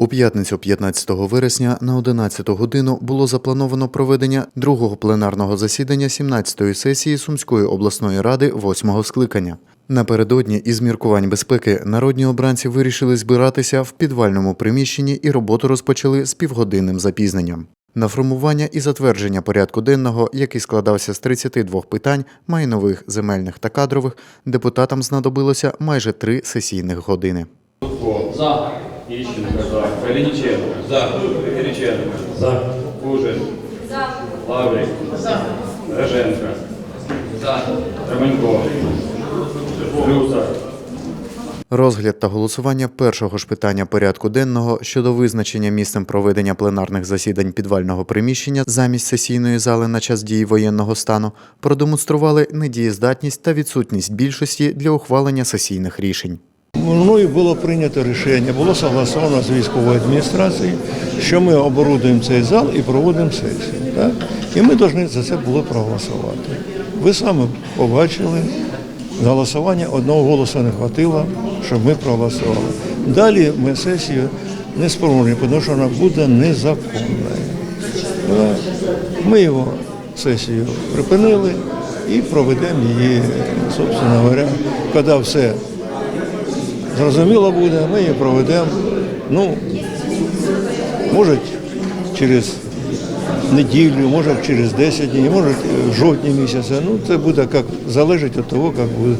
У п'ятницю 15 вересня на 11 годину було заплановано проведення другого пленарного засідання 17-ї сесії Сумської обласної ради 8-го скликання. Напередодні із міркувань безпеки народні обранці вирішили збиратися в підвальному приміщенні і роботу розпочали з півгодинним запізненням. На формування і затвердження порядку денного, який складався з 32 питань, майнових, земельних та кадрових, депутатам знадобилося майже три сесійних години. За. Ищенко. За. Калиниченко. За. Кириченко. За. Кужин. За. Лаврик. За. Роженко. За. Романько. Плюсар. Розгляд та голосування першого ж питання порядку денного щодо визначення місцем проведення пленарних засідань підвального приміщення замість сесійної зали на час дії воєнного стану продемонстрували недієздатність та відсутність більшості для ухвалення сесійних рішень. Мною було прийнято рішення, було согласовано з військовою адміністрацією, що ми оборудуємо цей зал і проводимо сесію. Так? І ми повинні за це було проголосувати. Ви самі побачили, голосування одного голосу не хватило, щоб ми проголосували. Далі ми сесію не спробуємо, тому що вона буде незаконною. Ми його сесію припинили і проведемо її, собственно говоря, коли все зрозуміло буде, ми її проведемо. Ну, може, через неділю, може через 10 днів, може в жовтні місяця. Ну, це буде як залежить від того, як буде,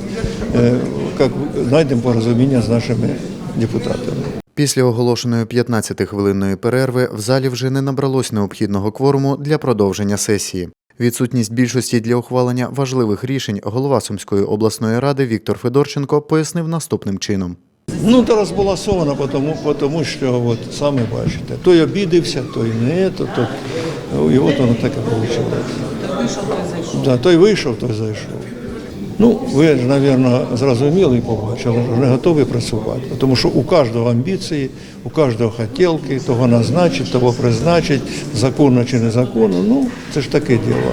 е, як знайдемо порозуміння з нашими депутатами. Після оголошеної 15-хвилинної перерви в залі вже не набралось необхідного кворуму для продовження сесії. Відсутність більшості для ухвалення важливих рішень голова Сумської обласної ради Віктор Федорченко пояснив наступним чином. Ну, то розбалансовано, тому, тому що от, самі бачите, той обідився, той не, то, то, і от воно так і вийшло. Да, той вийшов, той зайшов. Ну, ви ж, мабуть, зрозуміли і побачили, що не готові працювати. Тому що у кожного амбіції, у кожного хотілки, того назначить, того призначить, законно чи незаконно, ну, це ж таке діло.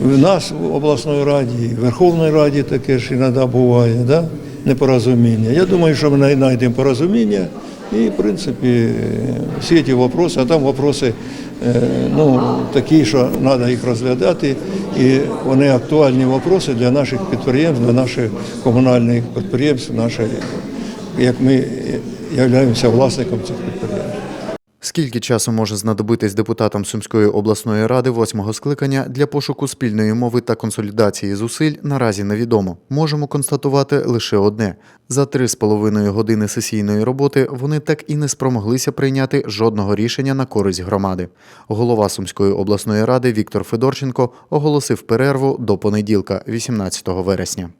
В нас в обласній раді, в Верховній Раді таке ж іноді буває, да? Непорозуміння. Я думаю, що ми знайдемо порозуміння і, в принципі, всі ці питання, а там питання е, ну, такі, що треба їх розглядати, і вони актуальні питання для наших підприємств, для наших комунальних підприємств, наших, як ми являємося власником цих підприємств. Скільки часу може знадобитись депутатам Сумської обласної ради восьмого скликання для пошуку спільної мови та консолідації зусиль наразі невідомо. Можемо констатувати лише одне: за три з половиною години сесійної роботи вони так і не спромоглися прийняти жодного рішення на користь громади. Голова Сумської обласної ради Віктор Федорченко оголосив перерву до понеділка, 18 вересня.